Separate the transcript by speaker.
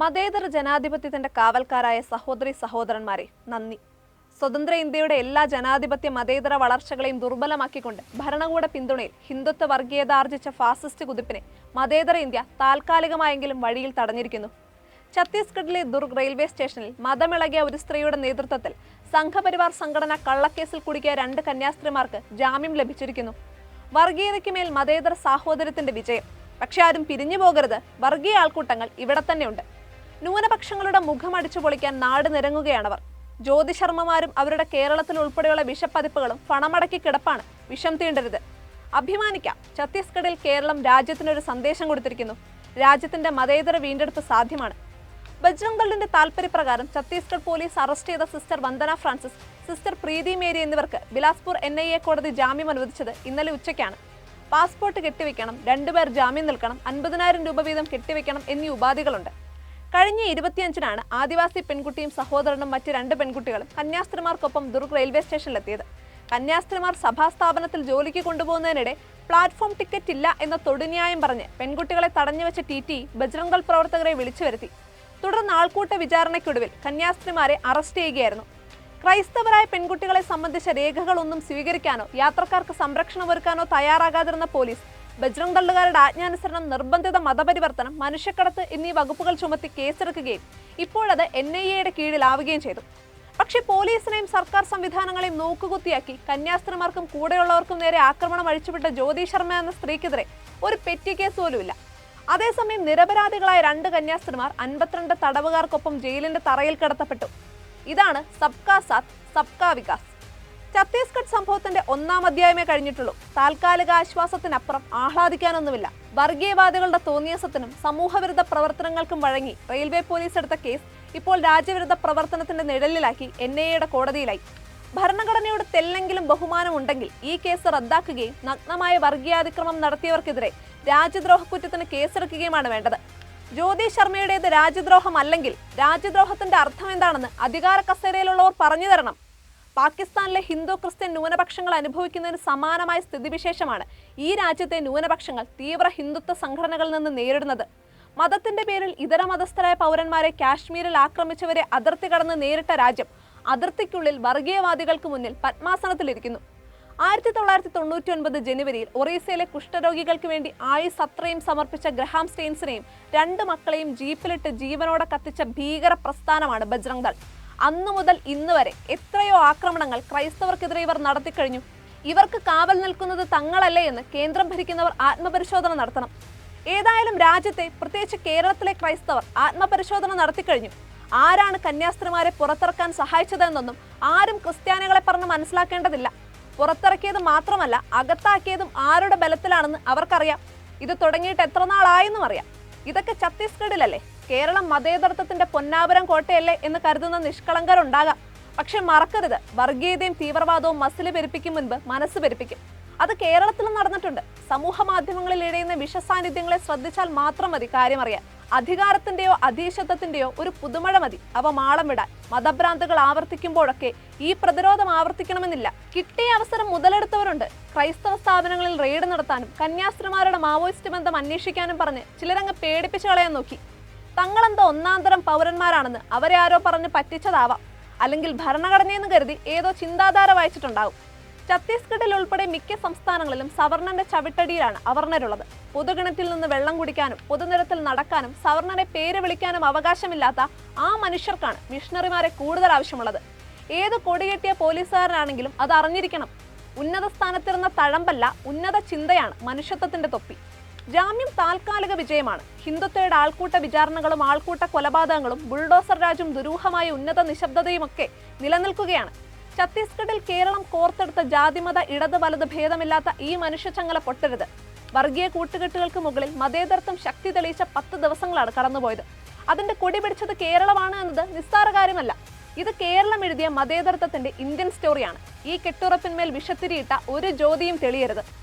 Speaker 1: മതേതര ജനാധിപത്യത്തിന്റെ കാവൽക്കാരായ സഹോദരി സഹോദരന്മാരെ നന്ദി. സ്വതന്ത്ര ഇന്ത്യയുടെ എല്ലാ ജനാധിപത്യ മതേതര വളർച്ചകളെയും ദുർബലമാക്കിക്കൊണ്ട് ഭരണകൂട പിന്തുണയിൽ ഹിന്ദുത്വ വർഗീയത ആർജിച്ച ഫാസിസ്റ്റ് കുതിപ്പിനെ മതേതര ഇന്ത്യ താൽക്കാലികമായെങ്കിലും വഴിയിൽ തടഞ്ഞിരിക്കുന്നു. ഛത്തീസ്ഗഡിലെ ദുർഗ് റെയിൽവേ സ്റ്റേഷനിൽ മതമിളകിയ ഒരു സ്ത്രീയുടെ നേതൃത്വത്തിൽ സംഘപരിവാർ സംഘടന കള്ളക്കേസിൽ കുടുക്കിയ രണ്ട് കന്യാസ്ത്രീമാർക്ക് ജാമ്യം ലഭിച്ചിരിക്കുന്നു. വർഗീയതയ്ക്ക് മേൽ മതേതര സാഹോദര്യത്തിന്റെ വിജയം. പക്ഷെ ആരും പിരിഞ്ഞു പോകരുത് വർഗീയ ആൾക്കൂട്ടങ്ങൾ ഇവിടെ തന്നെയുണ്ട്. ന്യൂനപക്ഷങ്ങളുടെ മുഖം അടിച്ചു പൊളിക്കാൻ നാട് നിരങ്ങുകയാണവർ ജ്യോതിശർമ്മമാരും അവരുടെ കേരളത്തിൽ ഉൾപ്പെടെയുള്ള വിഷപ്പതിപ്പുകളും പണമടക്കി കിടപ്പാണ് വിഷം തീണ്ടരുത്. അഭിമാനിക്കാം ഛത്തീസ്ഗഡിൽ കേരളം രാജ്യത്തിനൊരു സന്ദേശം കൊടുത്തിരിക്കുന്നു. രാജ്യത്തിന്റെ മതേതര വീണ്ടെടുപ്പ് സാധ്യമാണ്. ബജ്രംഗ് ദളിന്റെ താൽപര്യപ്രകാരം ഛത്തീസ്ഗഡ് പോലീസ് അറസ്റ്റ് ചെയ്ത sister Vandana Francis sister Preethi Mary എന്നിവർക്ക് ബിലാസ്പൂർ എൻ ഐ എ കോടതി ജാമ്യം അനുവദിച്ചത് ഇന്നലെ ഉച്ചയ്ക്കാണ്. പാസ്പോർട്ട് കെട്ടിവെക്കണം രണ്ടുപേർ ജാമ്യം നിൽക്കണം അൻപതിനായിരം രൂപ വീതം കെട്ടിവെക്കണം എന്നീ ഉപാധികളുണ്ട്. കഴിഞ്ഞ ഇരുപത്തിയഞ്ചിനാണ് ആദിവാസി പെൺകുട്ടിയും സഹോദരനും മറ്റ് രണ്ട് പെൺകുട്ടികളും കന്യാസ്ത്രീമാർക്കൊപ്പം ദുർഗ് റെയിൽവേ സ്റ്റേഷനിലെത്തിയത്. കന്യാസ്ത്രീമാർ സഭാസ്ഥാപനത്തിൽ ജോലിക്ക് കൊണ്ടുപോകുന്നതിനിടെ പ്ലാറ്റ്ഫോം ടിക്കറ്റ് ഇല്ല എന്ന തൊടുന്യായം പറഞ്ഞ് പെൺകുട്ടികളെ തടഞ്ഞുവെച്ച ടി ടി ബജ്രംഗൽ പ്രവർത്തകരെ വിളിച്ചു വരുത്തി. തുടർന്ന് ആൾക്കൂട്ട വിചാരണയ്ക്കൊടുവിൽ കന്യാസ്ത്രീമാരെ അറസ്റ്റ് ചെയ്യുകയായിരുന്നു. ക്രൈസ്തവരായ പെൺകുട്ടികളെ സംബന്ധിച്ച രേഖകളൊന്നും സ്വീകരിക്കാനോ യാത്രക്കാർക്ക് സംരക്ഷണം ഒരുക്കാനോ തയ്യാറാകാതിരുന്ന പോലീസ് ബജ്രംഗ് ദള്ളുകാരുടെ ആജ്ഞാനുസരണം നിർബന്ധിത മതപരിവർത്തനം മനുഷ്യക്കടത്ത് എന്നീ വകുപ്പുകൾ ചുമത്തി കേസെടുക്കുകയും ഇപ്പോഴത് എൻ ഐ എയുടെ കീഴിലാവുകയും ചെയ്തു. പക്ഷേ പോലീസിനെയും സർക്കാർ സംവിധാനങ്ങളെയും നോക്കുകുത്തിയാക്കി കന്യാസ്ത്രീമാർക്കും കൂടെയുള്ളവർക്കും നേരെ ആക്രമണം അഴിച്ചുവിട്ട ജ്യോതി ശർമ്മ എന്ന സ്ത്രീക്കെതിരെ ഒരു പെറ്റി കേസ് പോലുമില്ല അതേസമയം നിരപരാധികളായ രണ്ട് കന്യാസ്ത്രീമാർ അൻപത്തിരണ്ട് തടവുകാർക്കൊപ്പം ജയിലിന്റെ തറയിൽ കിടത്തപ്പെട്ടു. ഇതാണ് സബ്കാ സാത്ത് സബ്കാ വികാസ്. ഛത്തീസ്ഗഡ് സംഭവത്തിന്റെ ഒന്നാം അധ്യായമേ കഴിഞ്ഞിട്ടുള്ളൂ. താൽക്കാലിക ആശ്വാസത്തിനപ്പുറം ആഹ്ലാദിക്കാനൊന്നുമില്ല. വർഗീയവാദികളുടെ തോന്നിയസത്തിനും സമൂഹവിരുദ്ധ പ്രവർത്തനങ്ങൾക്കും വഴങ്ങി റെയിൽവേ പോലീസ് എടുത്ത കേസ് ഇപ്പോൾ രാജ്യവിരുദ്ധ പ്രവർത്തനത്തിന്റെ നിഴലിലാക്കി എൻ ഐ എയുടെ കോടതിയിലായി. ഭരണഘടനയോട് തെല്ലെങ്കിലും ബഹുമാനമുണ്ടെങ്കിൽ ഈ കേസ് റദ്ദാക്കുകയും നഗ്നമായ വർഗീയാതിക്രമം നടത്തിയവർക്കെതിരെ രാജ്യദ്രോഹ കുറ്റത്തിന് കേസെടുക്കുകയുമാണ് വേണ്ടത്. ജ്യോതി ശർമ്മയുടേത് രാജ്യദ്രോഹമല്ലെങ്കിൽ രാജ്യദ്രോഹത്തിന്റെ അർത്ഥം എന്താണെന്ന് അധികാര കസേരയിലുള്ളവർ പറഞ്ഞു തരണം. പാകിസ്ഥാനിലെ ഹിന്ദു ക്രിസ്ത്യൻ ന്യൂനപക്ഷങ്ങൾ അനുഭവിക്കുന്നതിന് സമാനമായ സ്ഥിതിവിശേഷമാണ് ഈ രാജ്യത്തെ ന്യൂനപക്ഷങ്ങൾ തീവ്ര ഹിന്ദുത്വ സംഘടനകളിൽ നിന്ന് നേരിടുന്നത്. മതത്തിന്റെ പേരിൽ ഇതര മതസ്ഥരായ പൗരന്മാരെ കാശ്മീരിൽ ആക്രമിച്ചവരെ അതിർത്തി കടന്ന് നേരിട്ട രാജ്യം അതിർത്തിക്കുള്ളിൽ വർഗീയവാദികൾക്ക് മുന്നിൽ പത്മാസനത്തിലിരിക്കുന്നു. ആയിരത്തി തൊള്ളായിരത്തി തൊണ്ണൂറ്റി ഒൻപത് ജനുവരിയിൽ ഒറീസയിലെ കുഷ്ഠരോഗികൾക്ക് വേണ്ടി ആയുസ് അത്രയും സമർപ്പിച്ച ഗ്രഹാം സ്റ്റെയിൻസിനെയും രണ്ട് മക്കളെയും ജീപ്പിലിട്ട് ജീവനോടെ കത്തിച്ച ഭീകര പ്രസ്ഥാനമാണ് ബജ്രംഗ് ദൾ. അന്നു മുതൽ ഇന്ന് വരെ എത്രയോ ആക്രമണങ്ങൾ ക്രൈസ്തവർക്കെതിരെ ഇവർ നടത്തിക്കഴിഞ്ഞു. ഇവർക്ക് കാവൽ നിൽക്കുന്നത് തങ്ങളല്ലേ എന്ന് കേന്ദ്രം ഭരിക്കുന്നവർ ആത്മപരിശോധന നടത്തണം. ഏതായാലും രാജ്യത്തെ പ്രത്യേകിച്ച് കേരളത്തിലെ ക്രൈസ്തവർ ആത്മപരിശോധന നടത്തിക്കഴിഞ്ഞു. ആരാണ് കന്യാസ്ത്രീമാരെ പുറത്തിറക്കാൻ സഹായിച്ചതെന്നൊന്നും ആരും ക്രിസ്ത്യാനികളെ പറഞ്ഞ് മനസ്സിലാക്കേണ്ടതില്ല. പുറത്തിറക്കിയത് മാത്രമല്ല അകത്താക്കിയതും ആരുടെ ബലത്തിലാണെന്ന് അവർക്കറിയാം. ഇത് തുടങ്ങിയിട്ട് എത്ര നാളായെന്നും അറിയാം. ഇതൊക്കെ ഛത്തീസ്ഗഡിലല്ലേ? കേരളം മതേതരത്വത്തിന്റെ പൊന്നാപുരം കോട്ടയല്ലേ എന്ന് കരുതുന്ന നിഷ്കളങ്കരുണ്ടാകാം. പക്ഷെ മറക്കരുത്. വർഗീയതയും തീവ്രവാദവും മസിൽ പെരുപ്പിക്കും മുൻപ് മനസ്സ് പെരുപ്പിക്കും. അത് കേരളത്തിലും നടന്നിട്ടുണ്ട്. സമൂഹ മാധ്യമങ്ങളിൽ ഇഴയുന്ന വിഷസാന്നിധ്യങ്ങളെ ശ്രദ്ധിച്ചാൽ മാത്രം മതി കാര്യമറിയാൻ. അധികാരത്തിന്റെയോ അധീശത്വത്തിന്റെയോ ഒരു പുതുമഴ മതി. അവ മാളം വിടാൻ. മതഭ്രാന്തുകൾ ആവർത്തിക്കുമ്പോഴൊക്കെ ഈ പ്രതിരോധം ആവർത്തിക്കണമെന്നില്ല. കിട്ടിയ അവസരം മുതലെടുത്തവരുണ്ട്. ക്രൈസ്തവ സ്ഥാപനങ്ങളിൽ റെയ്ഡ് നടത്താനും കന്യാസ്ത്രീമാരുടെ മാവോയിസ്റ്റ് ബന്ധം അന്വേഷിക്കാനും പറഞ്ഞ് ചിലരങ്ങ് പേടിപ്പിച്ചു കളയാൻ നോക്കി. തങ്ങളെന്തോ ഒന്നാന്തരം പൗരന്മാരാണെന്ന് അവരെ ആരോ പറഞ്ഞ് പറ്റിച്ചതാവാം. അല്ലെങ്കിൽ ഭരണഘടനയെന്ന് കരുതി ഏതോ ചിന്താധാര വായിച്ചിട്ടുണ്ടാവും. ഛത്തീസ്ഗഡിൽ ഉൾപ്പെടെ മിക്ക സംസ്ഥാനങ്ങളിലും സവർണന്റെ ചവിട്ടടിയിലാണ് അവർണരുള്ളത്. പൊതുഗണത്തിൽ നിന്ന് വെള്ളം കുടിക്കാനും പൊതുനിരത്തിൽ നടക്കാനും സവർണനെ പേര് വിളിക്കാനും അവകാശമില്ലാത്ത ആ മനുഷ്യർക്കാണ് മിഷണറിമാരെ കൂടുതൽ ആവശ്യമുള്ളത്. ഏത് കൊടികെട്ടിയ പോലീസുകാരനാണെങ്കിലും അത് അറിഞ്ഞിരിക്കണം. ഉന്നത സ്ഥാനത്തിരുന്ന തഴമ്പല്ല ഉന്നത ചിന്തയാണ് മനുഷ്യത്വത്തിന്റെ തൊപ്പി. ജാമ്യം താൽക്കാലിക വിജയമാണ്. ഹിന്ദുത്വയുടെ ആൾക്കൂട്ട വിചാരണകളും ആൾക്കൂട്ട കൊലപാതകങ്ങളും ബുൾഡോസർ രാജും ദുരൂഹമായ ഉന്നത നിശബ്ദതയുമൊക്കെ നിലനിൽക്കുകയാണ്. ഛത്തീസ്ഗഡിൽ കേരളം കോർത്തെടുത്ത ജാതിമത ഇടത് വലത് ഭേദമില്ലാത്ത ഈ മനുഷ്യച്ചങ്ങല പൊട്ടരുത്. വർഗീയ കൂട്ടുകെട്ടുകൾക്ക് മുകളിൽ മതേതരത്വം ശക്തി തെളിയിച്ച പത്ത് ദിവസങ്ങളാണ് കടന്നുപോയത്. അതിന്റെ കൊടി പിടിച്ചത് കേരളമാണ് എന്നത് നിസ്സാര കാര്യമല്ല. ഇത് കേരളം എഴുതിയ മതേതരത്വത്തിന്റെ ഇന്ത്യൻ സ്റ്റോറിയാണ്. ഈ കെട്ടുറപ്പിന്മേൽ വിഷത്തിരിയിട്ട ഒരു ജ്യോതിയും തെളിയരുത്.